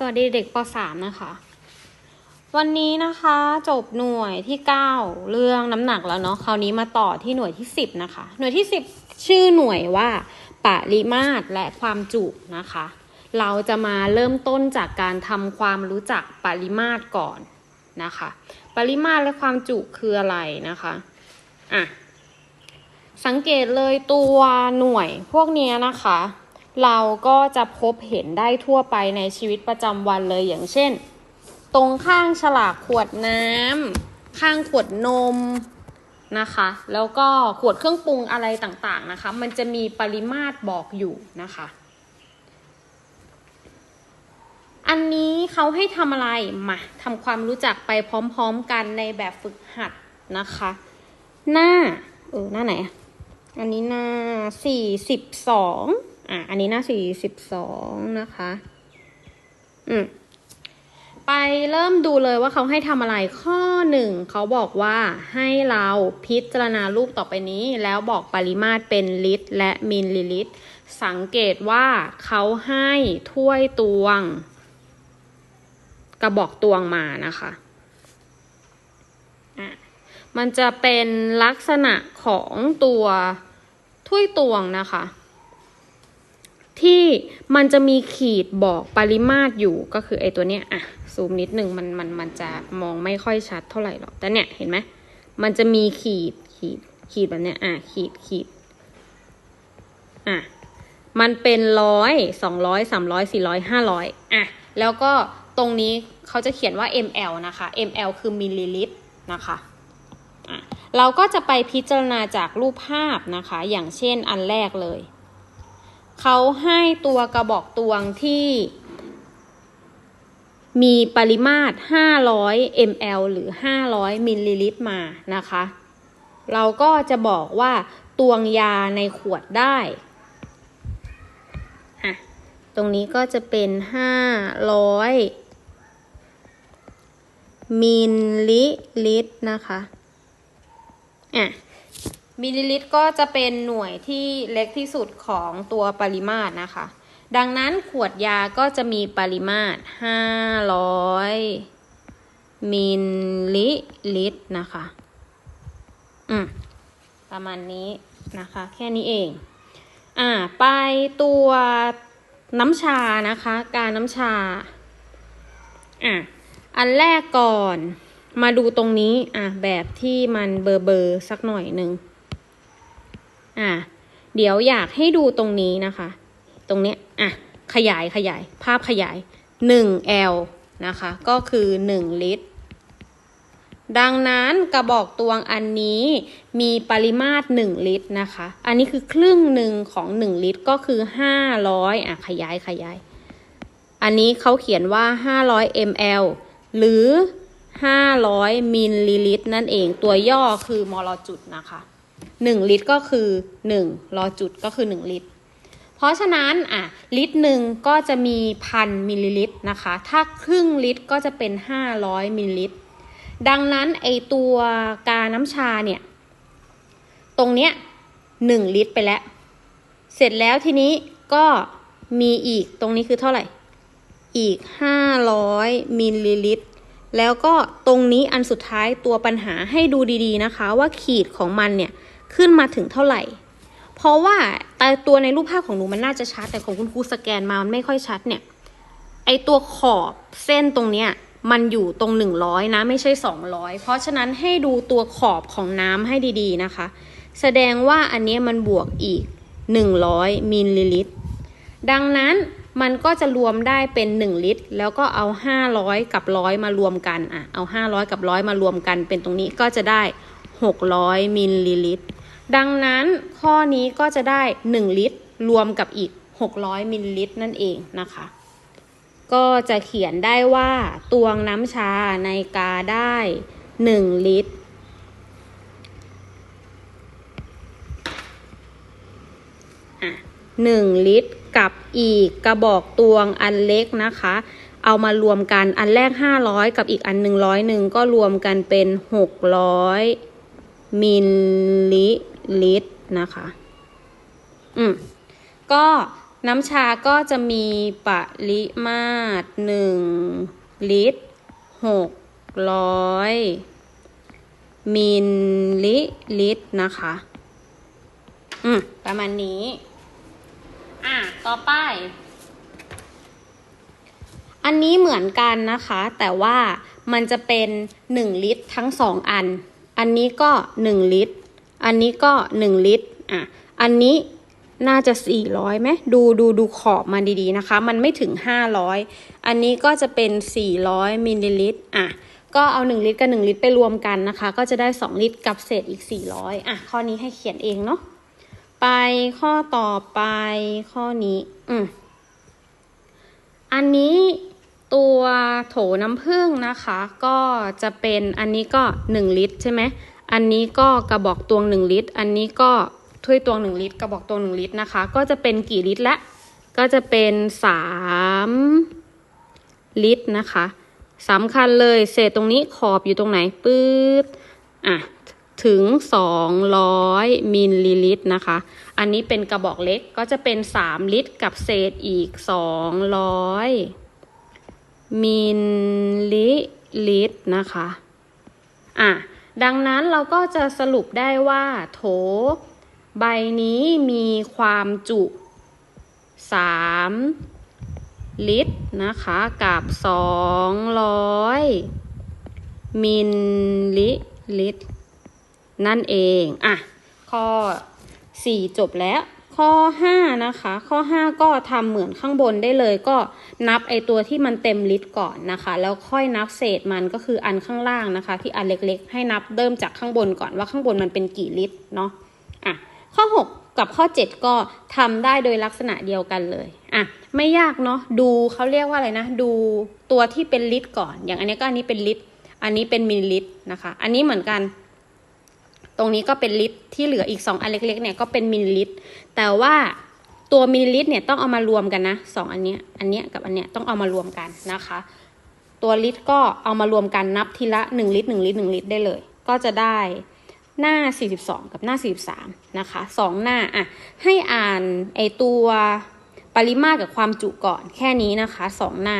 สวัสดีเด็กป .3 นะคะ วันนี้นะคะจบหน่วยที่ 9 เรื่องน้ำหนักแล้วเนาะคราวนี้มาต่อที่หน่วยที่ 10 นะคะ หน่วยที่ 10 ชื่อหน่วยว่าปริมาตรและความจุนะคะ เราจะมาเริ่มต้นจากการทำความรู้จักปริมาตรก่อนนะคะ ปริมาตรและความจุคืออะไรนะคะอะสังเกตเลยตัวหน่วยพวกนี้นะคะ เราก็จะพบเห็นได้ทั่วไปในชีวิตประจำวันเลยอย่างเช่น ตรงข้างฉลากขวดน้ำข้างขวดนมนะคะ แล้วก็ขวดเครื่องปรุงอะไรต่างๆนะคะ มันจะมีปริมาตรบอกอยู่นะคะ อันนี้เขาให้ทำอะไรมาทำความรู้จักไปพร้อมๆกันในแบบฝึกหัดนะคะ หน้า เออหน้าไหนอะอันนี้หน้าสี่สิบสอง อะอันนี้หน้าสี่สิบสองนะคะ อืมไปเริ่มดูเลยว่าเขาให้ทำอะไรข้อหนึ่งเขาบอกว่าให้เราพิจารณารูปต่อไปนี้ แล้วบอกปริมาตรเป็นลิตร และมิลลิลิตร สังเกตว่าเขาให้ถ้วยตวง กระบอกตวงมานะคะอะมันจะเป็นลักษณะของตัวถ้วยตวงนะคะ ที่มันจะมีขีดบอกปริมาตรอยู่ก็คือไอตัวเนี้ยอะซูมนิดหนึ่งมันมันมันจะมองไม่ค่อยชัดเท่าไหร่หรอกแต่เนี่ยเห็นไหมมันจะมีขีดขีดขีดแบบเนี้ยอะขีดขีดอะมันเป็นร้อยสองร้อยสามร้อยสี่ร้อยห้าร้อยอะแล้วก็ตรงนี้เขาจะเขียนว่า ml นะคะ ml คือมิลลิลิตรนะคะอะเราก็จะไปพิจารณาจากรูปภาพนะคะ อย่างเช่นอันแรกเลย เขาให้ตัวกระบอกตวงที่มีปริมาตร 500 ml หรือ 500 มิลลิลิตรมานะคะ เราก็จะบอกว่าตวงยาในขวดได้ ตรงนี้ก็จะเป็น 500 มิลลิลิตรนะคะ อะ มิลลิลิตรก็จะเป็นหน่วยที่เล็กที่สุดของตัวปริมาตรนะคะ ดังนั้นขวดยาก็จะมีปริมาตร 500 มิลลิลิตรนะคะ อืม ประมาณนี้นะคะ แค่นี้เอง อ่า ไปตัวน้ำชานะคะ การน้ำชา อะ อันแรกก่อน มาดูตรงนี้ อะ แบบที่มันเบอร์เบอร์สักหน่อยหนึ่ง อะเดี๋ยวอยากให้ดูตรงนี้นะคะ ตรงเนี้ยอะขยายขยาย ภาพขยาย 1 L นะคะ ก็คือ 1 ลิตร ดังนั้นกระบอกตวงอันนี้มีปริมาตร 1 ลิตรนะคะ อันนี้คือครึ่งหนึ่งของ 1 ลิตรก็คือ 500อะขยายขยาย อันนี้เขาเขียนว่า 500 ml หรือ 500 มิลลิลิตรนั่นเอง ตัวย่อคือมลจุดนะคะ 1 ลิตรก็คือ 1 รอจุดก็คือ 1 ลิตร เพราะฉะนั้นอะลิตรหนึ่งก็จะมีพันมิลลิลิตรนะคะ ถ้าครึ่งลิตรก็จะเป็น 500มิลลิลิตร ดังนั้นไอตัวกาน้ำชาเนี่ย ตรงเนี้ย1ลิตรไปแล้ว เสร็จแล้วทีนี้ก็มีอีกตรงนี้คือเท่าไหร่ อีก 500มิลลิลิตร แล้วก็ตรงนี้อันสุดท้ายตัวปัญหาให้ดูดีๆนะคะ ว่าขีดของมันเนี่ยขึ้นมาถึงเท่าไหร่ เพราะว่าแต่ตัวในรูปภาพของหนูมันน่าจะชัด แต่ของคุณครูสแกนมามันไม่ค่อยชัดเนี่ยไอตัวขอบเส้นตรงเนี้ยมันอยู่ตรง 100 นะไม่ใช่ 200 เพราะฉะนั้นให้ดูตัวขอบของน้ำให้ดีๆนะคะ แสดงว่าอันนี้มันบวกอีก 100มิลลิลิตร ดังนั้น มันก็จะรวมได้เป็น 1 ลิตร แล้วก็เอา 500 กับ100มารวมกันอะเอา 500 กับ100มารวมกัน เป็นตรงนี้ก็จะได้ 600 มิลลิลิตร ดังนั้นข้อนี้ก็จะได้ 1 ลิตร รวมกับอีก 600 มิลลิลิตรนั่นเองนะคะ ก็จะเขียนได้ว่าตวงน้ำชาในกาได้ 1 ลิตรอะ1ลิตร กับอีกกระบอกตวงอันเล็กนะคะ เอามารวมกันอันแรก 500 กับอีกอันหนึ่งร้อยหนึ่งก็รวมกันเป็น 600 มิลลิลิตรนะคะ อืม ก็น้ำชาก็จะมีปริมาตรหนึ่งลิตรหกร้อยมิลลิลิตรนะคะ อืม ประมาณนี้ อะต่อไป อันนี้เหมือนกันนะคะ แต่ว่ามันจะเป็น 1 ลิตรทั้ง 2 อัน อันนี้ก็ 1 ลิตร อันนี้ก็ 1 ลิตรอะอันนี้น่าจะ 400ไหมดูดูดูขอบมันดีๆนะคะ มันไม่ถึง 500 อันนี้ก็จะเป็น 400มิลลิลิตรอะก็เอา 1 ลิตรกับ 1 ลิตรไปรวมกันนะคะ ก็จะได้ 2 ลิตรกับเศษอีก 400อะข้อนี้ให้เขียนเองเนาะ ไปข้อต่อไปข้อนี้อืมอันนี้ตัวโถน้ำผึ้งนะคะ ก็จะเป็นอันนี้ก็ 1 ลิตรใช่ไหมอันนี้ก็กระบอกตวง 1 ลิตร อันนี้ก็ถ้วยตวง 1 ลิตร กระบอกตวง 1 ลิตรนะคะ ก็จะเป็นกี่ลิตรละก็จะเป็น 3 ลิตรนะคะสำคัญเลยเศษตรงนี้ขอบอยู่ตรงไหนปื๊ดอะ ถึง 200 มิลลิลิตรนะคะ อันนี้เป็นกระบอกเล็กก็จะเป็น 3 ลิตรกับเศษอีก 200 มิลลิลิตรนะคะ อะ ดังนั้นเราก็จะสรุปได้ว่า โถ ใบนี้มีความจุ 3 ลิตรนะคะ กับ 200 มิลลิลิตร นั่นเอง อะ ข้อ 4 จบแล้ว ข้อ 5 นะคะ ข้อ 5 ก็ทำเหมือนข้างบนได้เลยก็นับไอตัวที่มันเต็มลิตรก่อนนะคะ แล้วค่อยนับเศษมันก็คืออันข้างล่างนะคะ ที่อันเล็กๆ ให้นับเริ่มจากข้างบนก่อนว่าข้างบนมันเป็นกี่ลิตรเนาะ อะ ข้อ 6กับข้อ 7 ก็ทำได้โดยลักษณะเดียวกันเลย อะ ไม่ยากเนาะ ดูเขาเรียกว่าอะไรนะ ดูตัวที่เป็นลิตรก่อน อย่างอันนี้ก็อันนี้เป็นลิตร อันนี้เป็นมิลลิลิตรนะคะ อันนี้เหมือนกัน ตรงนี้ก็เป็นลิตรที่เหลืออีก 2 อันเล็กๆเนี่ยก็เป็นมิลลิลิตร แต่ว่าตัวมิลลิลิตรเนี่ยต้องเอามารวมกันนะสองอันเนี้ยอันเนี้ยกับอันเนี้ยต้องเอามารวมกันนะคะ ตัวลิตรก็เอามารวมกันนับทีละ 1 ลิตร1ลิตร1ลิตรได้เลย ก็จะได้หน้า 42 กับหน้า 43 นะคะสองหน้าอะให้อ่านไอตัวปริมาตรกับความจุก่อนแค่นี้นะคะสองหน้า